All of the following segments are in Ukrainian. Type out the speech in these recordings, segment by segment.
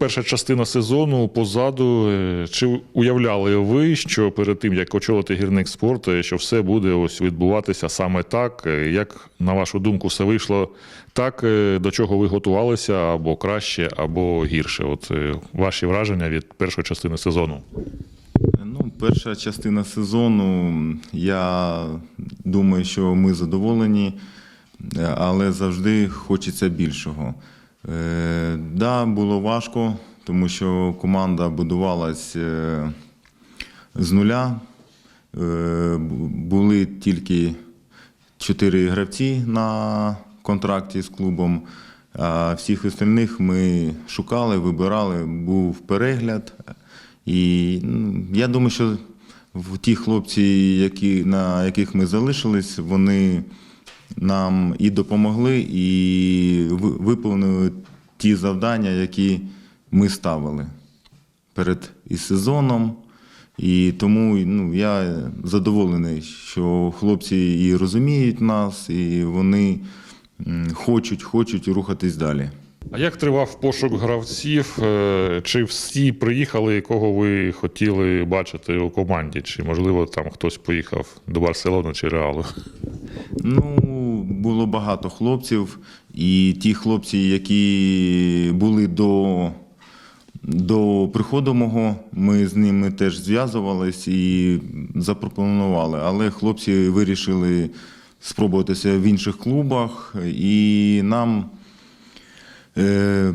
Перша частина сезону позаду. Е, Чи уявляли ви, що перед тим як очолити гірник спорт, е, що все буде ось відбуватися саме так? Е, Як на вашу думку, все вийшло так, е, до чого ви готувалися, або краще, або гірше? От ваші враження від першої частини сезону? Ну, перша частина сезону, я думаю, що ми задоволені, але завжди хочеться більшого. Е, да, було важко, тому що команда будувалась е, з нуля. Е, були тільки чотири гравці на контракті з клубом. А всіх остальних ми шукали, вибирали, був перегляд. І ну, я думаю, що ті хлопці, які, на яких ми залишились, вони нам і допомогли, і виповнили ті завдання, які ми ставили перед і сезоном. І тому ну, я задоволений, що хлопці і розуміють нас, і вони хочуть, хочуть рухатись далі. А як тривав пошук гравців? Е, Чи всі приїхали, кого ви хотіли бачити у команді? Чи можливо там хтось поїхав до Барселони чи Реалу? Ну, було багато хлопців, і ті хлопці, які були до, до приходу мого, ми з ними теж зв'язувались і запропонували. Але хлопці вирішили спробуватися в інших клубах, і нам е,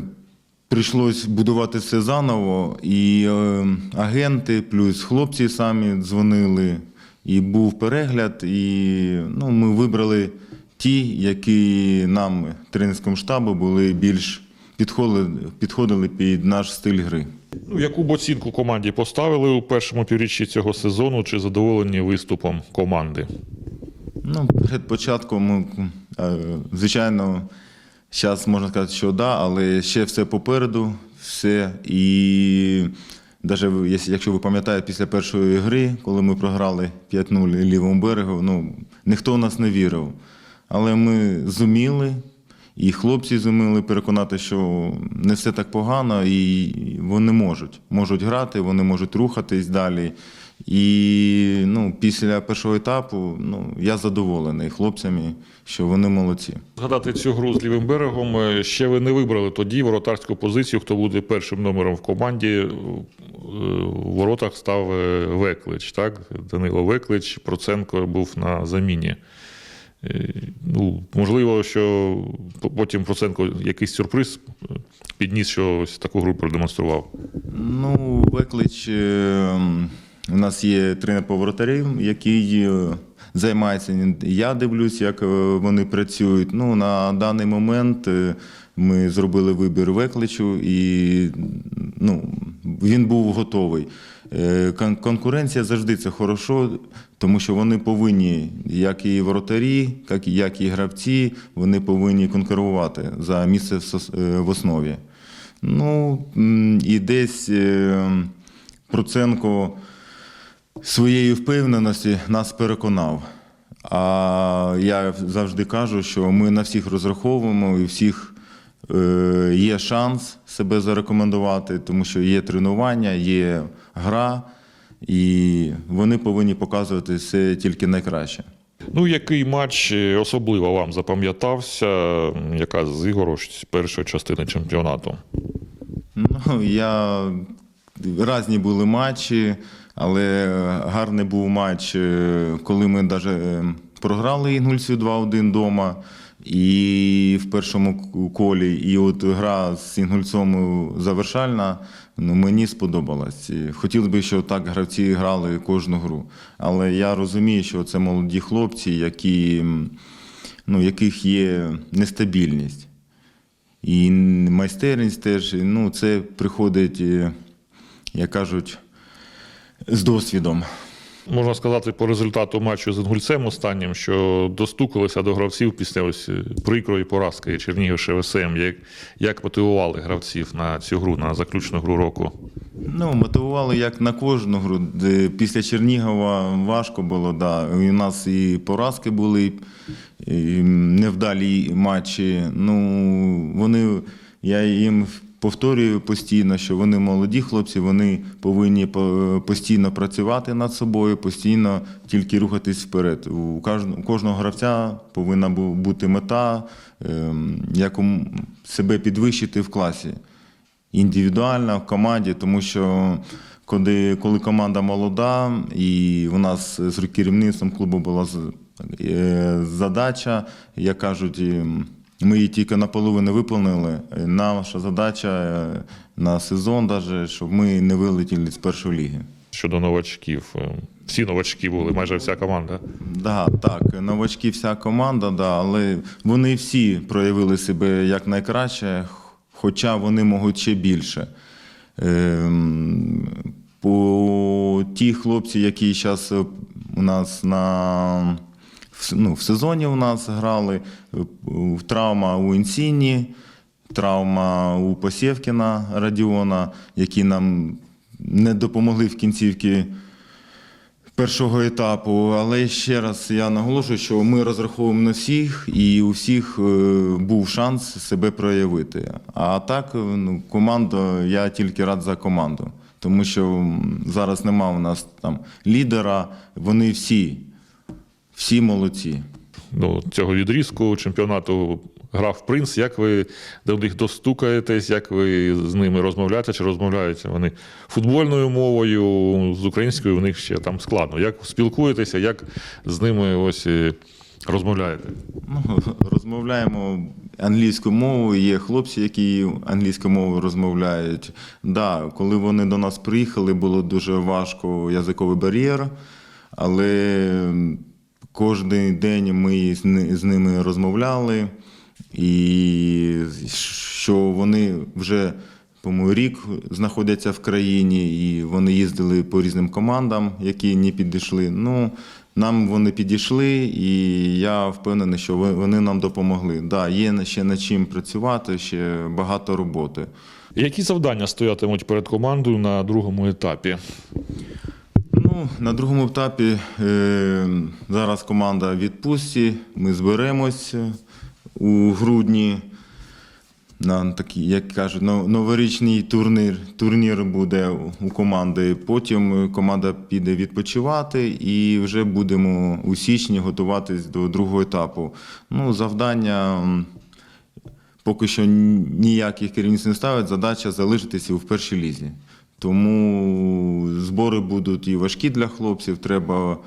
прийшлось будувати все заново. І е, агенти, плюс хлопці самі дзвонили, і був перегляд, і ну, ми вибрали ті, які нам, тренерському штабу, були більш підходили, підходили під наш стиль гри. Ну, яку б оцінку команді поставили у першому півріччі цього сезону? Чи задоволені виступом команди? Ну, перед початком, е, звичайно, зараз можна сказати, що да, але ще все попереду, все. І навіть якщо ви пам'ятаєте, після першої гри, коли ми програли 5-0 лівому берегу, ну, ніхто в нас не вірив. Але ми зуміли, і хлопці зуміли переконати, що не все так погано, і вони можуть. Можуть грати, вони можуть рухатись далі. І ну, після першого етапу ну, я задоволений хлопцями, що вони молодці. Згадати цю гру з лівим берегом. е, Ще ви не вибрали тоді воротарську позицію, хто буде першим номером в команді. Е, У воротах став е, Веклич, так? Данило Веклич, Проценко був на заміні. Е, Ну, можливо, що потім Проценко якийсь сюрприз підніс, що ось таку гру продемонстрував. Ну, Веклич, е, у нас є тренер по воротарів, який е, займається. Я дивлюсь, як вони працюють. Ну, на даний момент ми зробили вибір Векличу, і ну, він був готовий. Е, кон- Конкуренція завжди це хорошо, тому що вони повинні, як і воротарі, як і- гравці, вони повинні конкурувати за місце в е, основі. Ну, і десь е, Проценко своєї впевненості нас переконав. А я завжди кажу, що ми на всіх розраховуємо і всіх є шанс себе зарекомендувати, тому що є тренування, є гра, і вони повинні показувати все тільки найкраще. Ну, який матч е, особливо вам запам'ятався? Яка з ігор першої частини чемпіонату? Ну, я різні були матчі, але гарний був матч, е, коли ми навіть програли Інгульцю 2-1 вдома. І в першому колі, і от гра з Інгульцом завершальна, ну, мені сподобалась. Хотілося б, щоб так гравці грали кожну гру. Але я розумію, що це молоді хлопці, які, ну, яких є нестабільність. І майстерність теж, ну, це приходить, е, як кажуть, з досвідом. Можна сказати по результату матчу з Інгульцем останнім, що достукалися до гравців після ось прикрої поразки Чернігів ШВСМ. Як, як мотивували гравців на цю гру, на заключну гру року? Ну, мотивували як на кожну гру. Після Чернігова важко було, да. У нас і поразки були, і невдалі матчі. Ну, вони, я їм повторюю постійно, що вони молоді хлопці, вони повинні постійно працювати над собою, постійно тільки рухатись вперед. У кожного, гравця повинна бути мета, ем, як себе підвищити в класі індивідуально в команді, тому що коли, коли команда молода, і у нас з керівництвом клубу була е, задача, як кажуть, і ми її тільки наполовину виповнили. Наша задача е, на сезон, даже, щоб ми не вилетіли з першої ліги. Щодо новачків. Е, Всі новачки були, майже вся команда. Да, так, новачки вся команда, да, але вони всі проявили себе як найкраще, хоча вони можуть ще більше. Ем, по ті хлопці, які зараз у нас на ну, в сезоні у нас грали, е, травма у Інсіні, травма у Посєвкіна Радіона, які нам не допомогли в кінцівці першого етапу. Але ще раз я наголошую, що ми розраховуємо на всіх, і у всіх е, був шанс себе проявити. А так, е, ну, команда, я тільки рад за команду. Тому що зараз нема у нас там лідера, вони всі, всі молодці. Ну, цього відрізку чемпіонату грав принц. Як ви до них достукаєтесь, як ви з ними розмовляєте, чи розмовляються вони футбольною мовою, з українською в них ще там складно. Як спілкуєтеся, як з ними ось е, розмовляєте? Ну, розмовляємо англійською мовою. Є хлопці, які англійською мовою розмовляють. Да, коли вони до нас приїхали, було дуже важко язиковий бар'єр, але кожен день ми з ними розмовляли, і що вони вже. По-моєму, рік знаходяться в країні, і вони їздили по різним командам, які не підійшли. Ну, нам вони підійшли, і я впевнений, що вони нам допомогли. Да, є ще над чим працювати, ще багато роботи. Які завдання стоятимуть перед командою на другому етапі? Ну, на другому етапі е, зараз команда відпустці. Ми зберемось у грудні. На такий, як кажуть, новорічний турнір, турнір буде у команди. Потім команда піде відпочивати і вже будемо у січні готуватись до другого етапу. Ну, завдання поки що ніяких керівництв не ставить. Задача залишитися в першій лізі. Тому збори будуть і важкі для хлопців, треба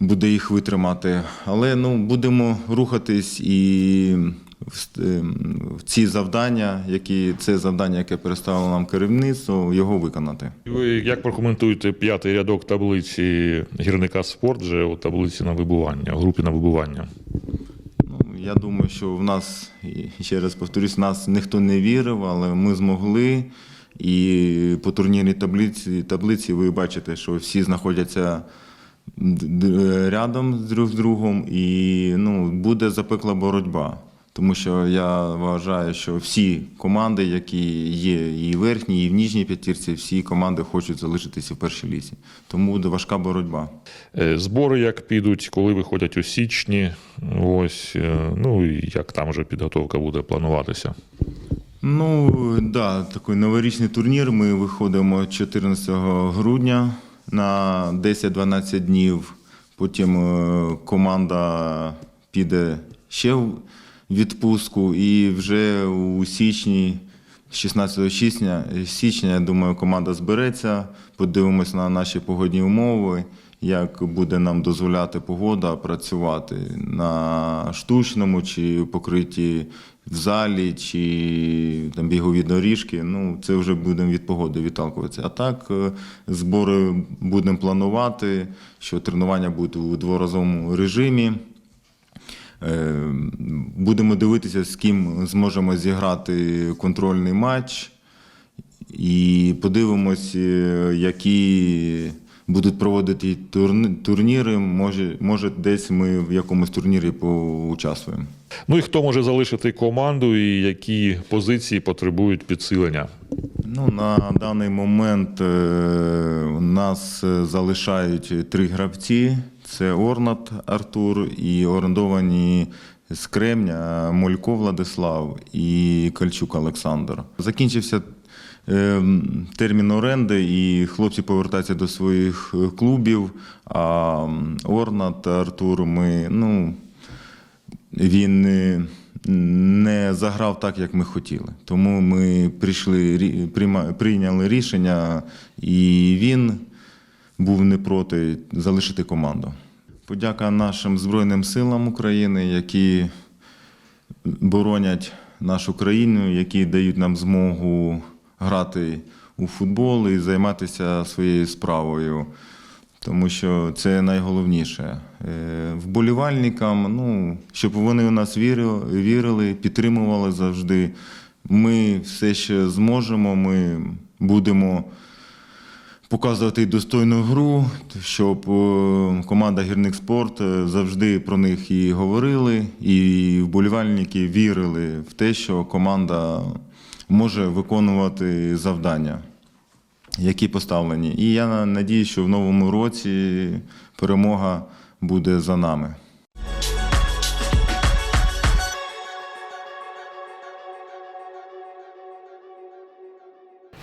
буде їх витримати. Але ну, будемо рухатись і в, ем, ці завдання, які це завдання, яке переставило нам керівництво, його виконати. Ви як прокоментуєте п'ятий рядок таблиці гірника спорт вже у таблиці на вибування, у групі на вибування? Ну, я думаю, що в нас, ще раз повторюсь, нас ніхто не вірив, але ми змогли. І по турнірній таблиці, таблиці ви бачите, що всі знаходяться рядом з друг з другом, і ну, буде запекла боротьба. Тому що я вважаю, що всі команди, які є і в верхній, і в нижній п'ятірці, всі команди хочуть залишитися в першій лісі. Тому буде важка боротьба. Е, Збори як підуть, коли виходять у січні, ось, е, ну і як там вже підготовка буде плануватися. Ну, да, такий новорічний турнір. Ми виходимо 14 грудня на 10-12 днів. Потім е, команда піде ще в відпустку, і вже у січні, 16 січня, січня, я думаю, команда збереться. Подивимось на наші погодні умови, як буде нам дозволяти погода працювати на штучному чи покритті в залі, чи там бігові доріжки. Ну, це вже будемо від погоди відталкуватися. А так, е, збори будемо планувати, що тренування будуть у дворазовому режимі. Е, Будемо дивитися, з ким зможемо зіграти контрольний матч. І подивимось, е, які будуть проводити турніри. Може, може, десь ми в якомусь турнірі поучаствуємо. Ну і хто може залишити команду, і які позиції потребують підсилення? Ну, на даний момент е, у нас е, залишають три гравці: це Орнат Артур і орендовані з Кремня Молько Владислав і Кальчук Олександр. Закінчився термін оренди, і хлопці повертаються до своїх е, клубів. А м, Орнат Артур ми, ну, він е, не заграв так, як ми хотіли. Тому ми прийшли, прийняли рішення, і він був не проти залишити команду. Подяка нашим Збройним силам України, які боронять нашу країну, які дають нам змогу грати у футбол і займатися своєю справою. Тому що це найголовніше. Е, Вболівальникам, ну, щоб вони у нас вірили, підтримували завжди. Ми все ще зможемо, ми будемо показувати достойну гру, щоб е, команда Гірник Спорт е, завжди про них і говорили, і вболівальники вірили в те, що команда може виконувати завдання які поставлені. І я надію, що в новому році перемога буде за нами.